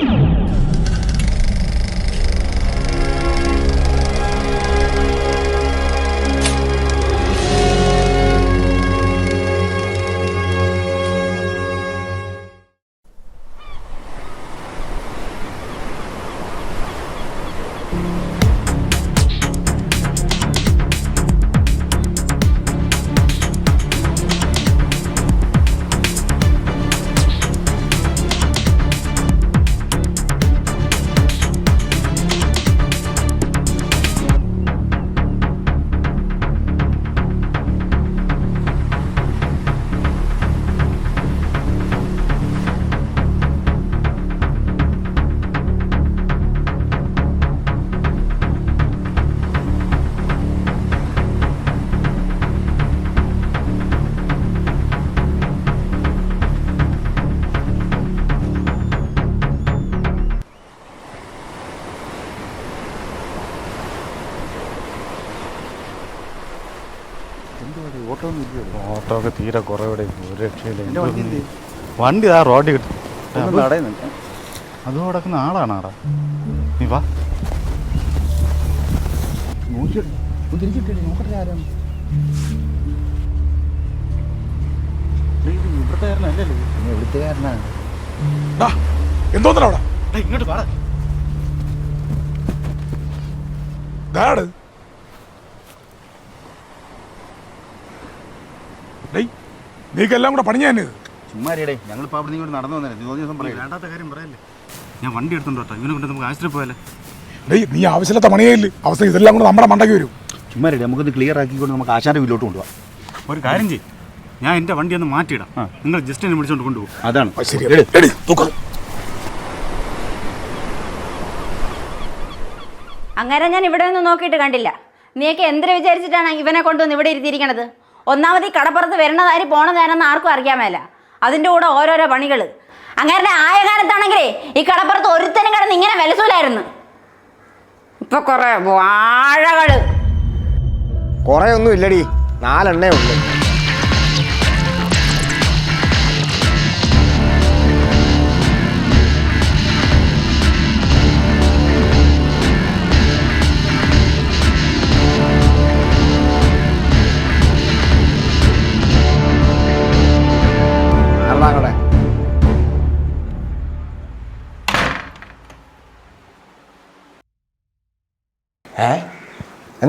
you. Auto ഒക്കെ തീരെ കുറവിടെ ഒരു രക്ഷയില്ല. വണ്ടി ആ റോഡിൽ കിട്ടും. അത് കിടക്കുന്ന ആളാണ് ആടാ നീ വാ. എന്തോന്നാ അവിടെ? ഇങ്ങോട്ട് പാടാ ഡേയ് നീക്കെല്ലാം കൂടെ പണിഞ്ഞാ ഇത്? ചുമ്മാരിയടേ ഞങ്ങളിപ്പോൾ അവിടെ നിന്ന് നടന്നു വന്നേ നീ ദിവസം പറയും. വേണ്ടാത്ത കാര്യം പറയല്ലേ? ഞാൻ വണ്ടി എടുത്തുണ്ടോ ഇവനെ കൊണ്ട് നമുക്ക് ആശുപത്രി പോയാലേ? ഡേയ് നീ ആവശ്യമില്ലാത്ത പണിയേ ഇല്ല. അവസ്ഥ ഇതെല്ലാം കൂടെ നമ്മുടെ മണ്ടയ്ക്ക് വരും. ചുമ്മാരിയടേ നമുക്കത് ക്ലിയർ ആക്കിക്കൊണ്ട് നമുക്ക് ആശാന്റെ വീട്ടിലോട്ട് കൊണ്ടുപോകാം ഒരു കാര്യം ചെയ്യും. ഞാൻ എന്റെ വണ്ടി ഒന്ന് മാറ്റിയിടാം. നിങ്ങൾ ജസ്റ്റ് എന്നെ വിളിച്ചോണ്ട് കൊണ്ടുപോകും അതാണ്. അങ്ങനെ ഞാൻ ഇവിടെ ഒന്നും നോക്കിയിട്ട് കണ്ടില്ല. നീയൊക്കെ എന്തിനു വിചാരിച്ചിട്ടാണ് ഇവനെ കൊണ്ടുവന്ന് ഇവിടെ ഇരുത്തിയിരിക്കണത്? ഒന്നാമത് ഈ കടപ്പുറത്ത് പോണ പോണതാരെന്ന് ആർക്കും അറിയാൻ മേല. അതിന്റെ കൂടെ ഓരോരോ പണികൾ അങ്ങനെ ആയ കാലത്താണെങ്കിലേ ഈ കടപ്പുറത്ത് ഒരുത്തനും കിടന്ന് ഇങ്ങനെ വിലസൂലായിരുന്നു. ഇപ്പൊ കുറെ വാഴകൾ. കുറെ ഒന്നും ഇല്ലടി. നാലെണ്ണേ ഉള്ളു.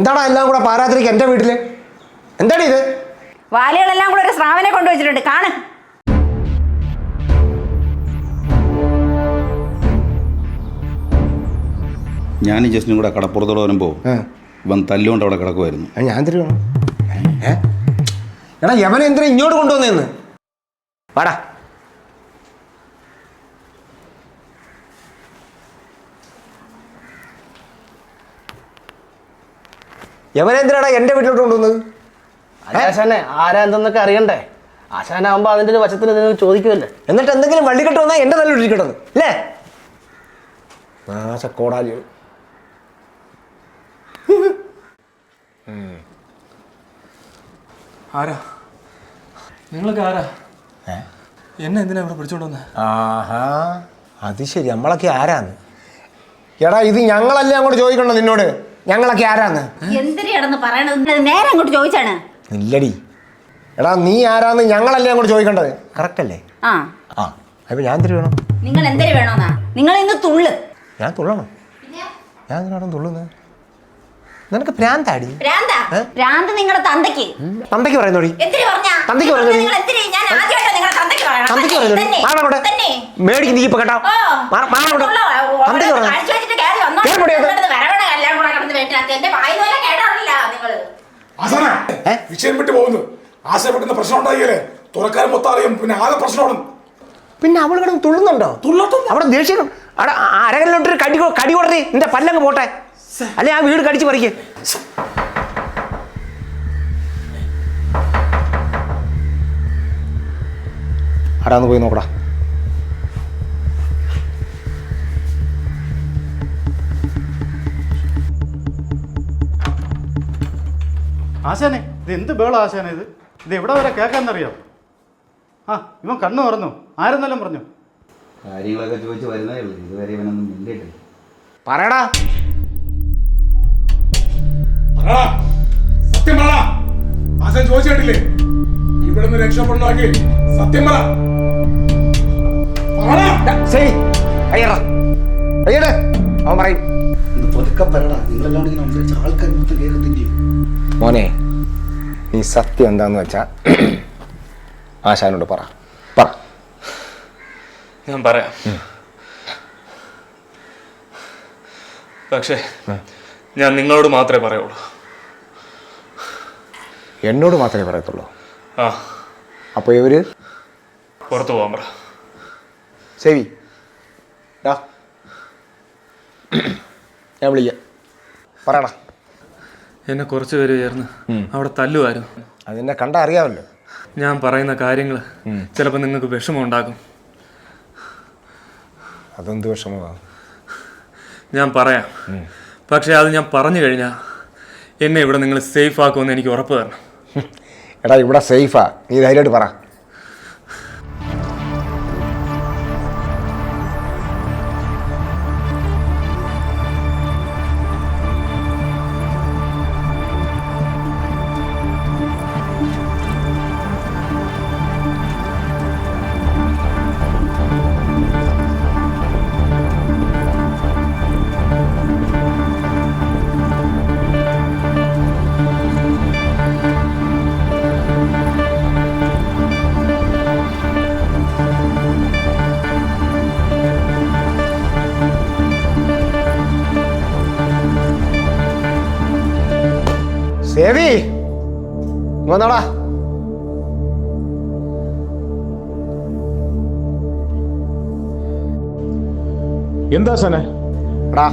എന്താടാ എല്ലാം കൂടെ പാരാത്രിക്ക്? എന്റെ വീട്ടിൽ. എന്താടി ഇത്? വാലികളെല്ലാം കൂടെ ഒരു സ്രാവിനെ കൊണ്ടുവച്ചിട്ടുണ്ട്. കാണ്. ഞാനും ജസ്റ്റിനും കൂടെ കടപ്പുറത്തോടെ വരുമ്പോൾ ഏ, ഇവൻ തല്ലുകൊണ്ട് അവിടെ കിടക്കുമായിരുന്നു ഞാൻ തരുവാ ഏ? എടാ യവനെ എന്തിനാ ഇങ്ങോട്ട് കൊണ്ടുവന്നേന്ന്? വാടാ. എന്റെ എന്റെ വീട്ടിലോട്ട് കൊണ്ടുവന്നത്. ആശാനെ ആരാ എന്തെന്നൊക്കെ അറിയണ്ടേ? ആശാനാകുമ്പോ അതിന്റെ ഒരു വശത്തിന് നിങ്ങൾ ചോദിക്കുമല്ലേ? എന്നിട്ട് എന്തെങ്കിലും വള്ളിക്കെട്ട് വന്നാൽ എന്റെ നല്ല ഇരിക്കട്ടെന്ന് അല്ലേ? നാശക്കോടാലി ആരാ? നിങ്ങളൊക്കെ ആരാ? എന്നെ എന്തിനാ ഇവിടെ പിടിച്ചോണ്ട് വന്നേ? ആഹാ അത് ശരി. നമ്മളൊക്കെ ആരാന്ന്? എടാ ഇത് ഞങ്ങളല്ലേ അങ്ങോട്ട് ചോദിക്കണ്ടോ നിന്നോട്? ഞങ്ങളൊക്കെ ആരാന്ന്? എന്തിനു കിടന്ന് പറയണത് നേരെ അങ്ങോട്ട് ചോദിച്ചാണ്. ഇല്ലടി. എടാ നീ ആരാന്ന് ഞങ്ങളല്ലേ അങ്ങോട്ട് ചോദിക്കേണ്ടത്? കറക്റ്റ് അല്ലേ? ആ. ആ അപ്പൊ ഞാൻ എന്തിനു വേണം? നിങ്ങൾ എന്തിനു വേണോന്നാ? നിങ്ങൾ ഇന്ന് തുള്ളു. ഞാൻ തുള്ളണം. ഞാൻ എന്തിനാണ് തുള്ളുന്നത് നിനക്ക് പ്രാന്താടി? പ്രാന്താ? പ്രാന്ത നിങ്ങളുടെ തന്തയ്ക്ക്. തന്തയ്ക്ക് പറയുന്നോടി? തന്തയ്ക്ക് പറയുന്നോടി? നിങ്ങൾ എന്തിന്? ഞാൻ ആദ്യമായിട്ടാ നിങ്ങളുടെ തന്തയ്ക്ക് പറയുന്നോടി. മാറങ്ങോട്ടെ തന്നെ. മേടിക്ക് നീ ഇപ്പൊ കേട്ടോ. മാറങ്ങോട്ടെ ഉള്ള തന്തയ്ക്ക് കേറി പറഞ്ഞു കാണിച്ച് വെച്ചിട്ട് കയറി വന്നോ. കേറി പോടി അത്. ഇവിടുന്ന് വരവണ എല്ലാം കൂടെ കിടന്ന് വീട്ടിനകത്ത്. എന്റെ വായിൽ നിന്ന് വല്ലതും കേട്ടോണ്ടില്ല നിങ്ങൾ. ആസാന ഏ? വിഷയം വിട്ടു പോകുന്നു. ആശയപ്പെടുന്ന പ്രശ്നം ഉണ്ടായില്ലേ? തുറക്കാൻ മൊത്തം അറിയും പിന്നെ ആകെ പ്രശ്നമാണ്. പിന്നെ അവൾ കിടന്ന് തുള്ളുന്നുണ്ടോ? തുള്ളട്ടും അവിടെ ദേഷ്യം അവിടെ അരകല്ലോട്ടൊരു കടി കടി കൊടുത്തേ നിന്റെ പല്ലങ്ങ് പോട്ടെ. അല്ലെ ആ വീട് കടിച്ചു പറിക്കേ. ആടാന്ന് പോയി നോക്കടാ. ആശാനെ ഇത് എന്ത് ബേള ആശാനെ ഇത്? ഇത് എവിടെ വരെ കേൾക്കാന്നറിയോ ആ ഇവൻ കണ്ണു പറഞ്ഞു ആരെന്നെല്ലാം പറഞ്ഞു. കാര്യങ്ങളൊക്കെ ചോദിച്ച് വരുന്നേ ഉള്ളൂ. ഇതുവരെ ഇവനൊന്നും മിണ്ടിയിട്ടില്ല. പറയടാ. പറടാ സത്യം പറ. ആശാൻ ചോദിച്ചിട്ടില്ലേ? ഇവിടുന്ന് രക്ഷപ്പെടണമെങ്കിൽ സത്യം പറ. പറടാ ശരി അയ്യറ അയ്യടെ അവൻ പറയും. മോനെ നീ സത്യം എന്താന്ന് വെച്ചാ ആശാനോട് പറ. പറ. ഞാൻ പറയാം. പക്ഷേ ഞാൻ നിങ്ങളോട് മാത്രമേ പറയുള്ളൂ. എന്നോട് മാത്രമേ പറയത്തുള്ളൂ? ആ. അപ്പോൾ ഇവർ? പുറത്തു പോകാൻ പറ. ശരി. ഡാ ഞാൻ വിളിക്കാം. പറയടാ എന്നെ കുറച്ച് പേര് ചേർന്ന് അവിടെ തല്ലുമായിരുന്നു അതിനെ കണ്ട അറിയാമല്ലോ. ഞാൻ പറയുന്ന കാര്യങ്ങൾ ചിലപ്പോൾ നിങ്ങൾക്ക് വിഷമം ഉണ്ടാക്കും. അതെന്ത് വിഷമമാണ് ഞാൻ പറയാം. പക്ഷേ അത് ഞാൻ പറഞ്ഞു കഴിഞ്ഞാൽ എന്നെ ഇവിടെ നിങ്ങൾ സേഫ് ആക്കുമെന്ന് എനിക്ക് ഉറപ്പ് തരണം. എടാ ഇവിടെ സേഫാ നീ ധൈര്യമായിട്ട് പറ. ഇങ്ങ് വന്നോടാ. എന്താ സനെ? എടാ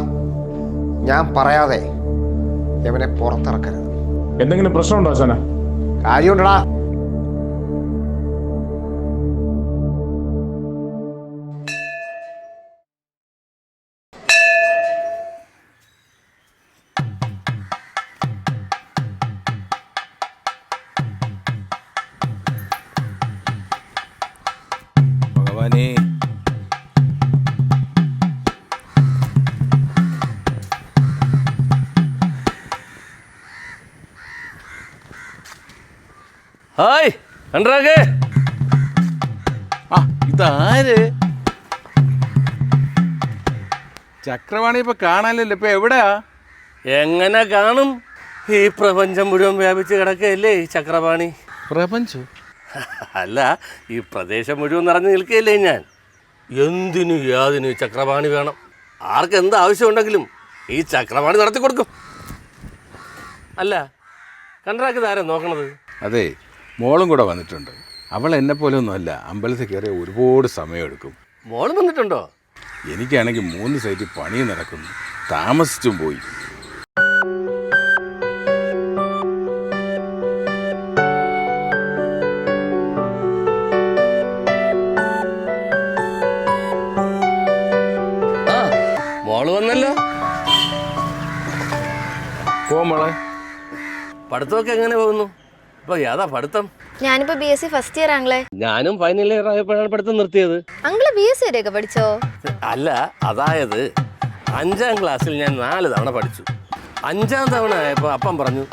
ഞാൻ പറയാതെ ഇവനെ പുറത്തിറക്കരുത്. എന്തെങ്കിലും പ്രശ്നമുണ്ടോ സന? കാര്യമുണ്ടടാ. ഹായ് കണ്ടാക്കേ ആ ഇതാര്? ചക്രവാണി ഇപ്പൊ കാണാനില്ലല്ലോ. ഇപ്പൊ എവിടെയാ? എങ്ങനെ കാണും? ഈ പ്രപഞ്ചം മുഴുവൻ വ്യാപിച്ച് കിടക്കുകയല്ലേ ഈ ചക്രവാണി? പ്രപഞ്ചം? അല്ല ഈ പ്രദേശം മുഴുവൻ നിറഞ്ഞു നിൽക്കുകയല്ലേ ഞാൻ. എന്തിനു യാതിനു ചക്രവാണി ചക്രപാണി വേണം? ആർക്ക് എന്ത് ആവശ്യമുണ്ടെങ്കിലും ഈ ചക്രവാണി നടത്തി കൊടുക്കും അല്ല കണ്ട്രാക്ക് താരം നോക്കണത്? അതെ മോളും കൂടെ വന്നിട്ടുണ്ട്. അവൾ എന്നെ പോലെ ഒന്നുമല്ല അമ്പലത്തിൽ കയറിയ ഒരുപാട് സമയമെടുക്കും. മോൾ വന്നിട്ടുണ്ടോ? എനിക്കാണെങ്കിൽ മൂന്ന് സൈറ്റിൽ പണി നടക്കുന്നു. താമസിച്ചും പോയി. മോൾ വന്നല്ലോ. പോ മോളെ. പഠിത്തമൊക്കെ എങ്ങനെ പോകുന്നു? ഇപ്പൊ യാതാ പഠിത്തം? ഞാനിപ്പോ B S C first year ആണല്ലേ. ഞാനും ഫൈനൽ ഇയർ ആയപ്പോഴാണ് പഠിത്തം നിർത്തിയത്. അങ്കിൾ ബി എസ് സി വരെയൊക്കെ പഠിച്ചോ? അല്ല അതായത് അഞ്ചാം ക്ലാസ്സിൽ ഞാൻ നാല് തവണ പഠിച്ചു. അഞ്ചാം തവണ ആയപ്പോൾ അപ്പം പറഞ്ഞു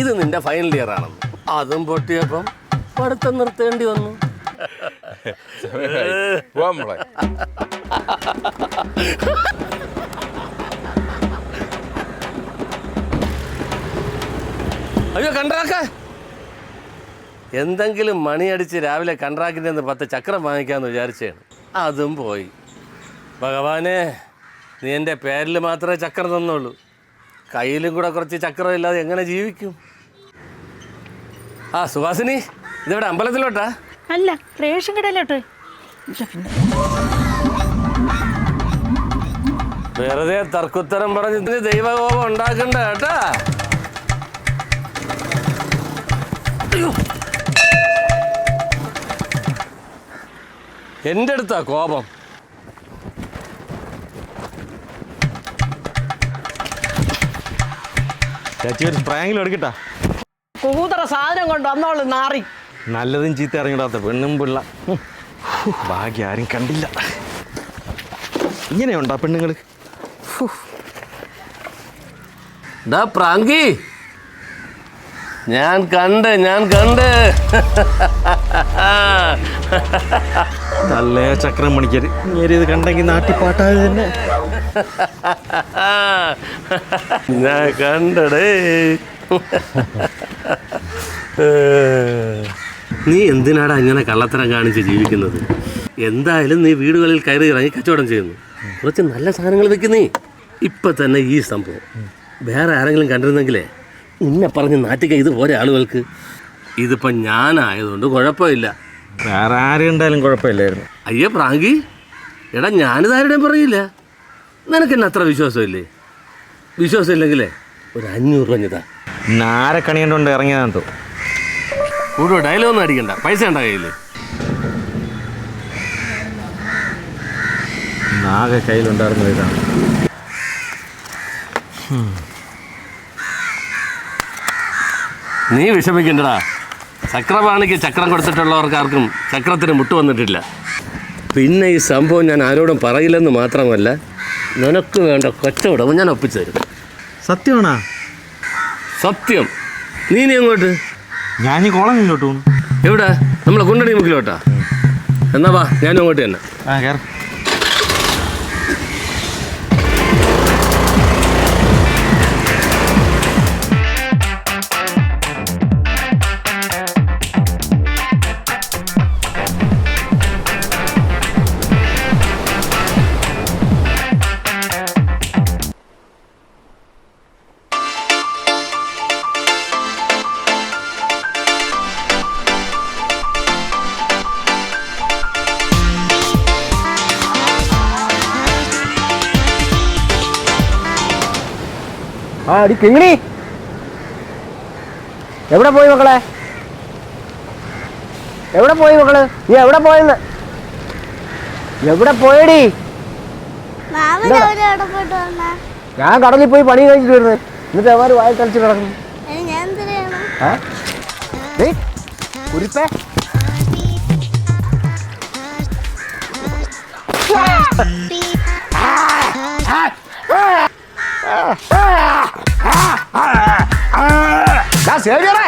ഇത് നിന്റെ ഫൈനൽ ഇയർ ആണെന്ന്. അതും പൊട്ടിയപ്പം പഠിത്തം നിർത്തേണ്ടി വന്നു. പോ മോളെ. അയ്യോ കണ്ട്രാക്ക എന്തെങ്കിലും മണിയടിച്ച് രാവിലെ കൺട്രാക്റ്റിന്റെ നിന്ന് പത്ത് ചക്രം വാങ്ങിക്കാമെന്ന് വിചാരിച്ചാണ്. അതും പോയി. ഭഗവാനെ നീ എന്റെ പേരിൽ മാത്രമേ ചക്രം തന്നുള്ളൂ. കയ്യിലും കൂടെ കുറച്ച് ചക്രം ഇല്ലാതെ എങ്ങനെ ജീവിക്കും? ആ സുഹാസിനി ഇതിവിടെ അമ്പലത്തിലോട്ടാ? അല്ല റേഷൻ കടയിലോട്ട്. വെറുതെ തർക്കുത്തരം പറഞ്ഞ് ദൈവകോപം ഉണ്ടാക്കണ്ട കേട്ടാ? എന്റെ അടുത്താ കോപം. ചേച്ചി ഒരു സ്പ്രാങ്കിലും എടുക്കട്ടാ. കൂതറ സാധനം കൊണ്ട് വന്നോളൂ നാറി. നല്ലതും ചീത്ത ഇറങ്ങിടാത്ത പെണ്ണും പിള്ള. ഭാഗ്യം ആരും കണ്ടില്ല. ഇങ്ങനെയുണ്ടോ പെണ്ണുങ്ങൾ പ്രാങ്കി. ഞാൻ കണ്ട് ഞാൻ കണ്ട്. തള്ളേ ചക്രം മണിക്കര് ഇങ്ങനെ ഇത് കണ്ടെങ്കിൽ നാട്ടിപ്പാട്ടാതെ തന്നെ. ഞാൻ കണ്ടടേ. നീ എന്തിനാടാ ഇങ്ങനെ കള്ളത്തരം കാണിച്ച് ജീവിക്കുന്നത്? എന്തായാലും നീ വീടുകളിൽ കയറി ഇറങ്ങി കച്ചവടം ചെയ്യുന്നു. കുറച്ച് നല്ല സാധനങ്ങൾ വെക്കുന്നേ ഇപ്പൊ തന്നെ ഈ സംഭവം. വേറെ ആരെങ്കിലും കണ്ടിരുന്നെങ്കിലേ നിന്നെ പറഞ്ഞ് നാട്ടിക്ക ഇത് പോരെ ആളുകൾക്ക് ഇതിപ്പോ ഞാനായതുകൊണ്ട് കുഴപ്പമില്ല. വേറെ ആരും ഉണ്ടായാലും കുഴപ്പമില്ലായിരുന്നു. അയ്യോ പ്രാങ്കി. എടാ ഞാനിതാരുടെയും പറയില്ല. നിനക്ക് എന്നെ അത്ര വിശ്വാസമില്ലേ? വിശ്വാസമില്ലെങ്കിലേ ഒരു അഞ്ഞൂറ് രൂപ ഇതാ നാരക്കണി കൊണ്ട് ഇറങ്ങിയതാന്ന് തോ കൂടുതൽ ഡയലോഗ് ഒന്നും അടിക്കണ്ട. പൈസ ഉണ്ടാകില്ലേ കയ്യിൽ നാഗ കയ്യിലുണ്ടായിരുന്നത് ഇതാണ്. നീ വിഷമിക്കണ്ടടാ. ചക്രപാണിക്ക് ചക്രം കൊടുത്തിട്ടുള്ളവർക്ക് ആർക്കും ചക്രത്തിന് മുട്ട് വന്നിട്ടില്ല. പിന്നെ ഈ സംഭവം ഞാൻ ആരോടും പറയില്ലെന്ന് മാത്രമല്ല നിനക്ക് വേണ്ട കച്ചവടം ഞാൻ ഒപ്പിച്ചു തരും. സത്യമാണാ? സത്യം. നീ നീ അങ്ങോട്ട് ഞാൻ ഈ കോളം ഇങ്ങോട്ട് എവിടെ? നമ്മളെ കുണ്ടടി മുക്കിലോട്ടാ. എന്നാ വാ ഞാനും അങ്ങോട്ട് തന്നെ. ആ കയറി ആ അടി കിങ്ങിണി എവിടെ പോയി മക്കളെ എവിടെ പോയി മക്കൾ നീ എവിടെ പോയെന്ന് എവിടെ പോയടി ഞാൻ കടലിൽ പോയി പണി കഴിച്ചിട്ട് വരുന്നത് എന്നിട്ട് അവർ വായ തളിച്ച് കിടക്കുന്നു ആ? Ah! സേവിയറേ.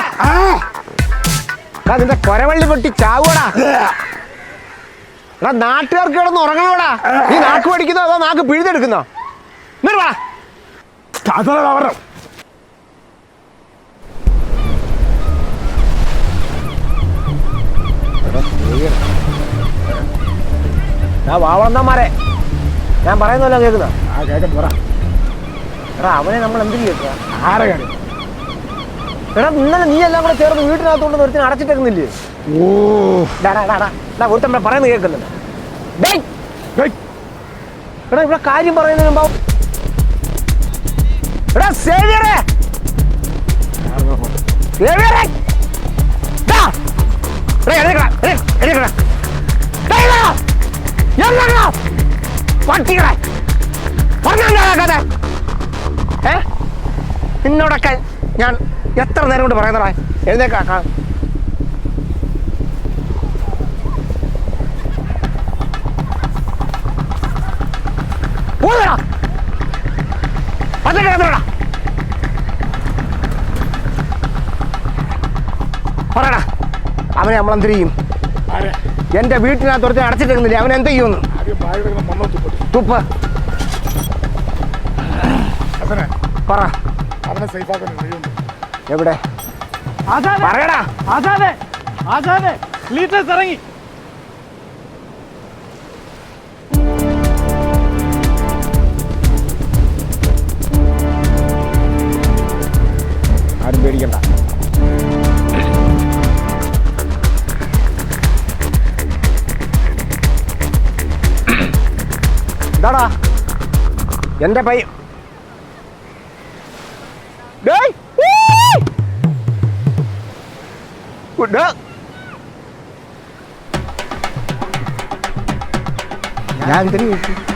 നിന്റെ കൊരവള്ളി പൊട്ടി ചാവൂടാ എടാ നാട്ടുകാർക്ക് കിടന്ന് ഉറങ്ങണോടാ? നീ നാക്ക് പഠിക്കുന്നോ അതോ നാക്ക് പിഴുതെടുക്കുന്നോ? നിർവാ ഞാൻ വാവളന്നമാരെ ഞാൻ പറയുന്നല്ലോ കേൾക്കുന്ന? ആ കേൾക്കാൻ പറ. എടാ അവനെ നമ്മൾ എന്തിനു കേൾക്കുക ആരെ കാര്യം? എടാ ഇന്നലെ നീ എല്ലാം കൂടെ ചേർന്ന് വീട്ടിനകത്തോണ്ട് ഒരുത്തിന് അടച്ചിട്ടേക്കുന്നില്ലേ? ഓ ഡാ, ഡാ, ഡാ, ഒരുത്തൻ ഇവിടെ പറയുന്നത് കേൾക്കുന്നുണ്ട് ഡേയ്! ഡേയ്, എടാ ഇവിടെ കാര്യം പറയുന്നതിന് മുമ്പ് എടാ സേവിയറേ. ഡാ! എടാ, ഡേയ്! പട്ടികളെ. പറഞ്ഞാ ഏ? നിന്നോടൊക്കെ ഞാൻ എത്ര നേരം കൊണ്ട് പറയുന്നടാ? എഴുന്നേക്കാ കാ- പോകടാ പച്ചക്ക് കിടന്നോടാ. പറയടാ അവനെ നമ്മൾ എന്ത് ചെയ്യും എന്റെ വീട്ടിനകത്ത് ഒരുത്തൻ അടച്ചിട്ടിരുന്നില്ലേ? അവൻ എന്ത് ചെയ്യുമെന്ന്? തുപ്പ്. പറ. അവനെ സേഫാക്കാൻ കഴിയുന്നു എവിടെ? പറയടാ. ആസാദേ ആസാദേ ലീറ്റേഴ്സ് ഇറങ്ങി. ആരും പേടിക്കണ്ട. എന്താടാ എന്റെ പൈ ഡേ! ഞാൻ എന്തിനു ചോദിച്ചു